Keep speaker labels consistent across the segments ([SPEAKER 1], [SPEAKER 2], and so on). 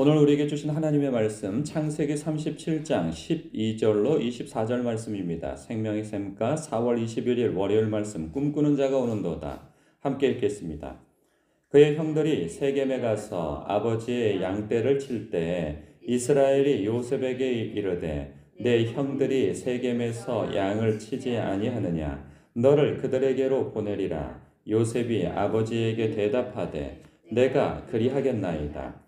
[SPEAKER 1] 오늘 우리에게 주신 하나님의 말씀 창세기 37장 12절로 24절 말씀입니다. 생명의 샘가 4월 21일 월요일 말씀 꿈꾸는 자가 오는도다. 함께 읽겠습니다. 그의 형들이 세겜에 가서 아버지의 양떼를 칠 때 이스라엘이 요셉에게 이르되 내 형들이 세겜에서 양을 치지 아니하느냐 너를 그들에게로 보내리라 요셉이 아버지에게 대답하되 내가 그리하겠나이다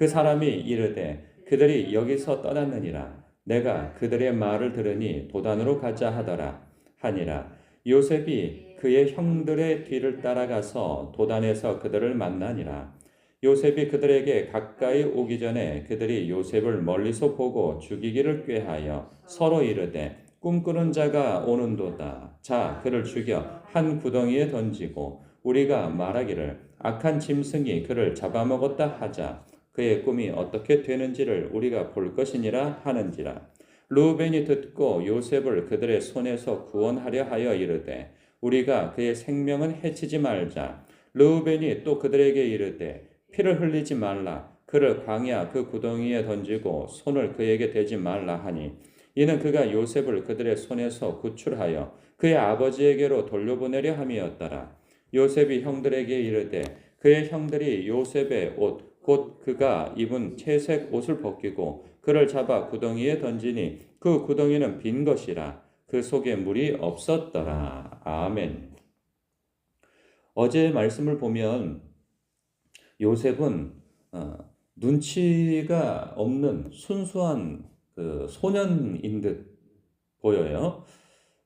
[SPEAKER 1] 그 사람이 이르되 그들이 여기서 떠났느니라 내가 그들의 말을 들으니 도단으로 가자 하더라 하니라 요셉이 그의 형들의 뒤를 따라가서 도단에서 그들을 만나니라 요셉이 그들에게 가까이 오기 전에 그들이 요셉을 멀리서 보고 죽이기를 꾀하여 서로 이르되 꿈꾸는 자가 오는도다. 자, 그를 죽여 한 구덩이에 던지고 우리가 말하기를 악한 짐승이 그를 잡아먹었다 하자. 그의 꿈이 어떻게 되는지를 우리가 볼 것이니라 하는지라. 루벤이 듣고 요셉을 그들의 손에서 구원하려 하여 이르되 우리가 그의 생명은 해치지 말자. 루벤이 또 그들에게 이르되 피를 흘리지 말라. 그를 광야 그 구덩이에 던지고 손을 그에게 대지 말라 하니 이는 그가 요셉을 그들의 손에서 구출하여 그의 아버지에게로 돌려보내려 함이었더라. 요셉이 형들에게 이르되 그의 형들이 요셉의 옷 곧 그가 입은 채색 옷을 벗기고 그를 잡아 구덩이에 던지니 그 구덩이는 빈 것이라 그 속에 물이 없었더라. 아멘. 어제 말씀을 보면 요셉은 어, 눈치가 없는 순수한 그 소년인 듯 보여요.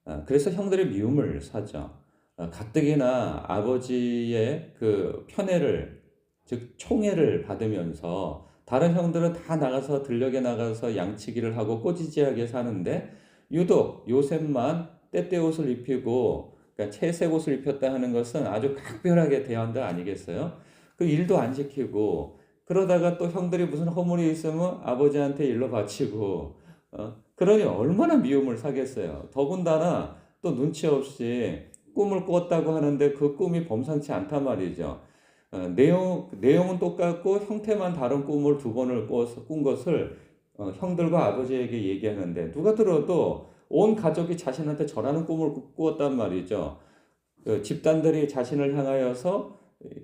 [SPEAKER 1] 어, 그래서 형들의 미움을 사죠. 어, 가뜩이나 아버지의 그 편애를 즉 총애를 받으면서 다른 형들은 다 나가서 들녘에 나가서 양치기를 하고 꼬지지하게 사는데 유독 요셉만 때때 옷을 입히고 그러니까 채색 옷을 입혔다 하는 것은 아주 각별하게 대한다 아니겠어요? 그 일도 안 지키고 그러다가 또 형들이 무슨 허물이 있으면 아버지한테 일러 바치고 어, 그러니 얼마나 미움을 사겠어요. 더군다나 또 눈치 없이 꿈을 꿨다고 하는데 그 꿈이 범상치 않단 말이죠. 어, 내용 내용은 똑같고 형태만 다른 꿈을 두 번을 꿔서 꾼 것을 어, 형들과 아버지에게 얘기하는데 누가 들어도 온 가족이 자신한테 절하는 꿈을 꾸었단 말이죠. 그 집단들이 자신을 향하여서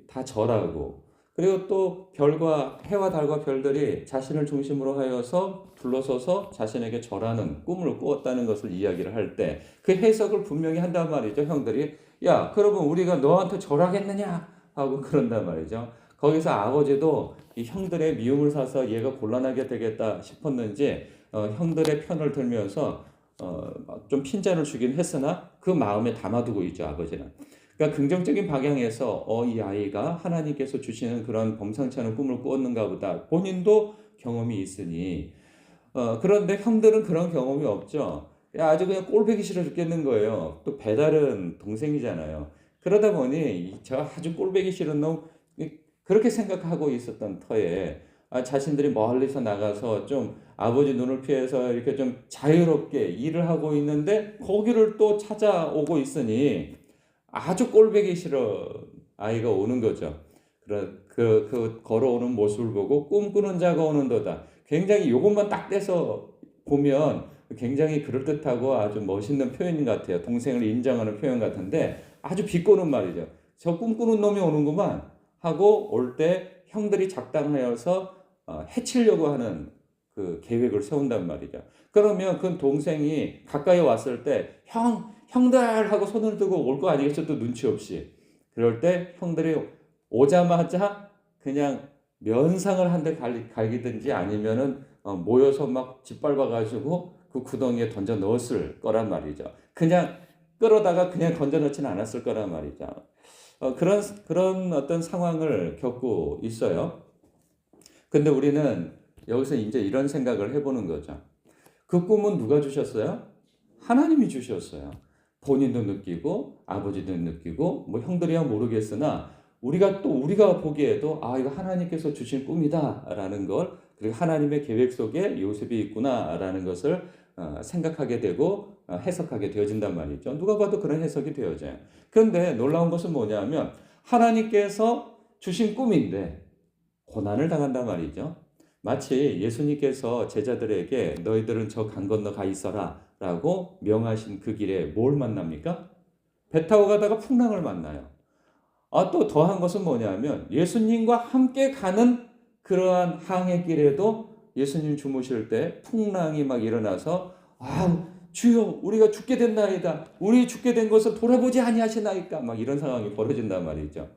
[SPEAKER 1] 다 절하고 그리고 또 별과 해와 달과 별들이 자신을 중심으로 하여서 둘러서서 자신에게 절하는 꿈을 꾸었다는 것을 이야기를 할 때 그 해석을 분명히 한단 말이죠. 형들이 야 그러면 우리가 너한테 절하겠느냐 하고 그런단 말이죠. 거기서 아버지도 이 형들의 미움을 사서 얘가 곤란하게 되겠다 싶었는지 어, 형들의 편을 들면서 어, 좀 핀잔을 주긴 했으나 그 마음에 담아두고 있죠 아버지는. 그러니까 긍정적인 방향에서 어, 이 아이가 하나님께서 주시는 그런 범상치 않은 꿈을 꾸었는가 보다. 본인도 경험이 있으니. 어, 그런데 형들은 그런 경험이 없죠. 아주 그냥 꼴보기 싫어 죽겠는 거예요. 또 배달은 동생이잖아요. 그러다 보니 저 아주 꼴보기 싫은 놈 그렇게 생각하고 있었던 터에 아, 자신들이 멀리서 나가서 좀 아버지 눈을 피해서 이렇게 좀 자유롭게 일을 하고 있는데 거기를 또 찾아오고 있으니 아주 꼴보기 싫어 아이가 오는 거죠. 그, 그, 그 걸어오는 모습을 보고 꿈꾸는 자가 오는도다. 굉장히 이것만 딱 떼서 보면 굉장히 그럴듯하고 아주 멋있는 표현인 것 같아요. 동생을 인정하는 표현 같은데 아주 비꼬는 말이죠. 저 꿈꾸는 놈이 오는구만 하고 올 때 형들이 작당하여서 어, 해치려고 하는 그 계획을 세운단 말이죠. 그러면 그 동생이 가까이 왔을 때 형, 형들 하고 손을 들고 올 거 아니겠죠? 또 눈치 없이. 그럴 때 형들이 오자마자 그냥 면상을 한 대 갈기든지 아니면은 어, 모여서 막 짓밟아가지고 그 구덩이에 던져 넣었을 거란 말이죠. 그냥 끌어다가 그냥 던져 넣지는 않았을 거란 말이죠. 어, 그런, 그런 어떤 상황을 겪고 있어요. 근데 우리는 여기서 이제 이런 생각을 해보는 거죠. 그 꿈은 누가 주셨어요? 하나님이 주셨어요. 본인도 느끼고 아버지도 느끼고 뭐 형들이야 모르겠으나 우리가 또 우리가 보기에도 아 이거 하나님께서 주신 꿈이다 라는 걸 그리고 하나님의 계획 속에 요셉이 있구나 라는 것을 어, 생각하게 되고 어, 해석하게 되어진단 말이죠. 누가 봐도 그런 해석이 되어져요. 그런데 놀라운 것은 뭐냐면 하나님께서 주신 꿈인데 고난을 당한단 말이죠. 마치 예수님께서 제자들에게 너희들은 저 강 건너 가 있어라 라고 명하신 그 길에 뭘 만납니까? 배 타고 가다가 풍랑을 만나요. 아, 또 더한 것은 뭐냐면 예수님과 함께 가는 그러한 항해 길에도 예수님 주무실 때 풍랑이 막 일어나서 아, 주여 우리가 죽게 된나이다. 우리 죽게 된 것을 돌아보지 아니하시나이까 막 이런 상황이 벌어진단 말이죠.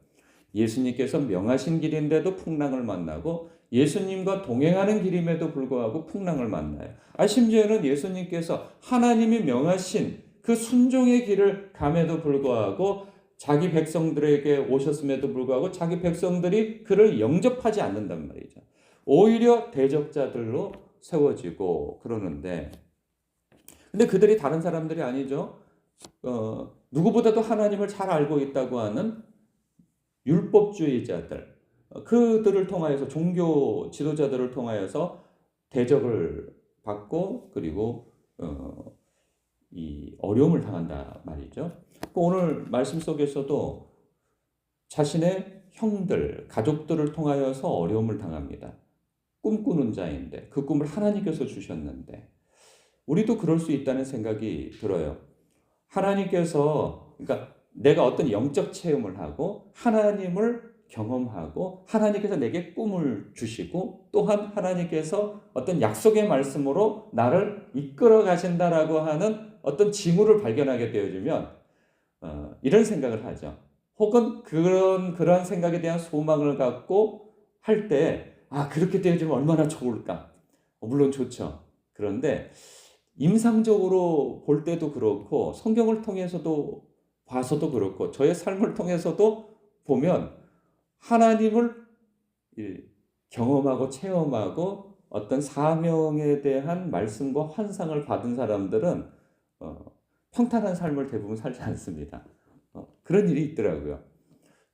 [SPEAKER 1] 예수님께서 명하신 길인데도 풍랑을 만나고 예수님과 동행하는 길임에도 불구하고 풍랑을 만나요. 아 심지어는 예수님께서 하나님이 명하신 그 순종의 길을 감에도 불구하고 자기 백성들에게 오셨음에도 불구하고 자기 백성들이 그를 영접하지 않는단 말이죠. 오히려 대적자들로 세워지고 그러는데 근데 그들이 다른 사람들이 아니죠. 어, 누구보다도 하나님을 잘 알고 있다고 하는 율법주의자들, 그들을 통하여서 종교 지도자들을 통하여서 대적을 받고 그리고 어, 이 어려움을 당한다 말이죠. 그 오늘 말씀 속에서도 자신의 형들, 가족들을 통하여서 어려움을 당합니다. 꿈꾸는 자인데 그 꿈을 하나님께서 주셨는데 우리도 그럴 수 있다는 생각이 들어요. 하나님께서 그러니까 내가 어떤 영적 체험을 하고 하나님을 경험하고 하나님께서 내게 꿈을 주시고 또한 하나님께서 어떤 약속의 말씀으로 나를 이끌어 가신다라고 하는 어떤 징후를 발견하게 되어지면 어, 이런 생각을 하죠. 혹은 그런 그러한 생각에 대한 소망을 갖고 할때 아 그렇게 되어지면 얼마나 좋을까? 어, 물론 좋죠. 그런데 임상적으로 볼 때도 그렇고 성경을 통해서도 봐서도 그렇고 저의 삶을 통해서도 보면 하나님을 경험하고 체험하고 어떤 사명에 대한 말씀과 환상을 받은 사람들은 어, 평탄한 삶을 대부분 살지 않습니다. 어, 그런 일이 있더라고요.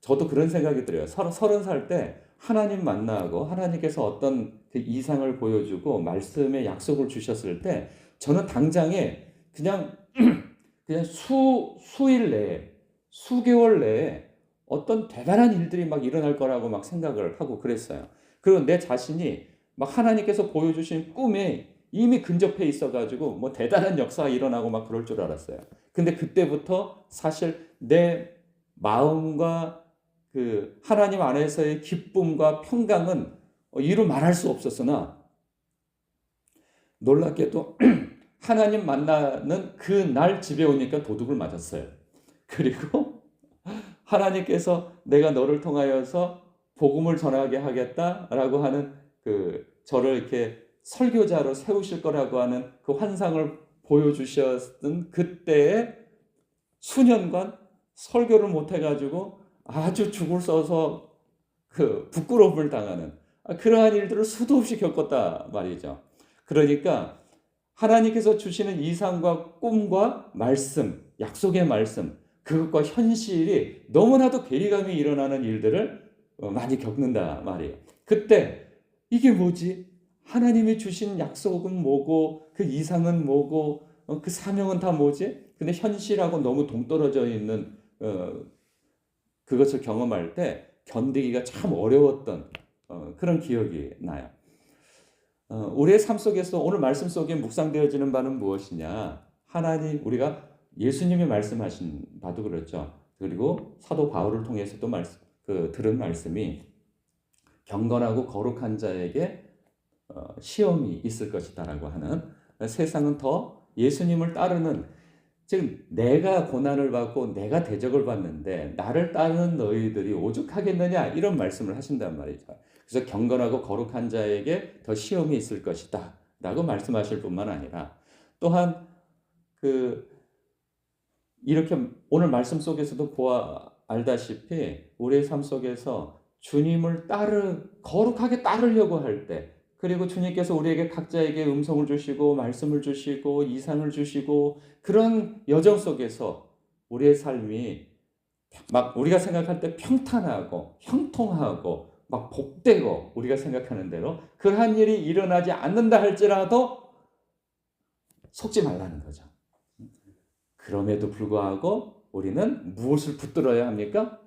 [SPEAKER 1] 저도 그런 생각이 들어요. 서른 살 때 하나님 만나고 하나님께서 어떤 그 이상을 보여주고 말씀의 약속을 주셨을 때 저는 당장에 그냥 그냥 수 수일 내에 수개월 내에 어떤 대단한 일들이 막 일어날 거라고 막 생각을 하고 그랬어요. 그리고 내 자신이 막 하나님께서 보여주신 꿈에 이미 근접해 있어가지고 뭐 대단한 역사가 일어나고 막 그럴 줄 알았어요. 근데 그때부터 사실 내 마음과 그 하나님 안에서의 기쁨과 평강은 이루 말할 수 없었으나 놀랍게도 하나님 만나는 그 날 집에 오니까 도둑을 맞았어요. 그리고 하나님께서 내가 너를 통하여서 복음을 전하게 하겠다라고 하는 그 저를 이렇게 설교자로 세우실 거라고 하는 그 환상을 보여주셨던 그때에 수년간 설교를 못 해가지고 아주 죽을 써서 그 부끄러움을 당하는 그러한 일들을 수도 없이 겪었다 말이죠. 그러니까 하나님께서 주시는 이상과 꿈과 말씀, 약속의 말씀, 그것과 현실이 너무나도 괴리감이 일어나는 일들을 어, 많이 겪는다 말이에요. 그때 이게 뭐지? 하나님이 주신 약속은 뭐고 그 이상은 뭐고 어, 그 사명은 다 뭐지? 근데 현실하고 너무 동떨어져 있는 어, 그것을 경험할 때 견디기가 참 어려웠던 어, 그런 기억이 나요. 어, 우리의 삶 속에서 오늘 말씀 속에 묵상되어지는 바는 무엇이냐? 하나님 우리가 예수님이 말씀하신 바도 그렇죠. 그리고 사도 바울을 통해서도 말씀, 그 들은 말씀이 경건하고 거룩한 자에게 어, 시험이 있을 것이다라고 하는 세상은 더 예수님을 따르는 즉 내가 고난을 받고 내가 대적을 받는데 나를 따르는 너희들이 오죽하겠느냐 이런 말씀을 하신단 말이죠. 그래서 경건하고 거룩한 자에게 더 시험이 있을 것이다 라고 말씀하실 뿐만 아니라 또한 그 이렇게 오늘 말씀 속에서도 보아 알다시피 우리의 삶 속에서 주님을 따르 거룩하게 따르려고 할 때 그리고 주님께서 우리에게 각자에게 음성을 주시고 말씀을 주시고 이상을 주시고 그런 여정 속에서 우리의 삶이 막 우리가 생각할 때 평탄하고 형통하고 막 복되고 우리가 생각하는 대로 그러한 일이 일어나지 않는다 할지라도 속지 말라는 거죠. 그럼에도 불구하고 우리는 무엇을 붙들어야 합니까?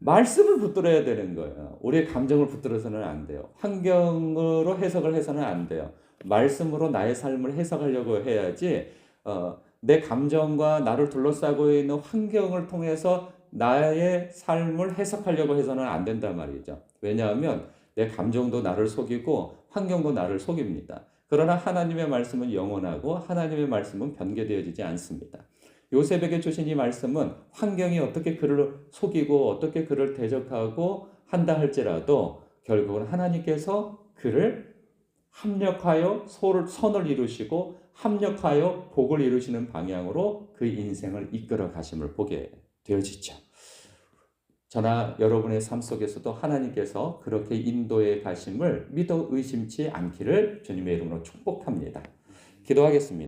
[SPEAKER 1] 말씀을 붙들어야 되는 거예요. 우리의 감정을 붙들어서는 안 돼요. 환경으로 해석을 해서는 안 돼요. 말씀으로 나의 삶을 해석하려고 해야지 어, 내 감정과 나를 둘러싸고 있는 환경을 통해서 나의 삶을 해석하려고 해서는 안 된단 말이죠. 왜냐하면 내 감정도 나를 속이고 환경도 나를 속입니다. 그러나 하나님의 말씀은 영원하고 하나님의 말씀은 변개되어지지 않습니다. 요셉에게 주신 이 말씀은 환경이 어떻게 그를 속이고 어떻게 그를 대적하고 한다 할지라도 결국은 하나님께서 그를 합력하여 소를 선을 이루시고 합력하여 복을 이루시는 방향으로 그 인생을 이끌어 가심을 보게 되어지죠. 저나 여러분의 삶 속에서도 하나님께서 그렇게 인도해 가심을 믿어 의심치 않기를 주님의 이름으로 축복합니다. 기도하겠습니다.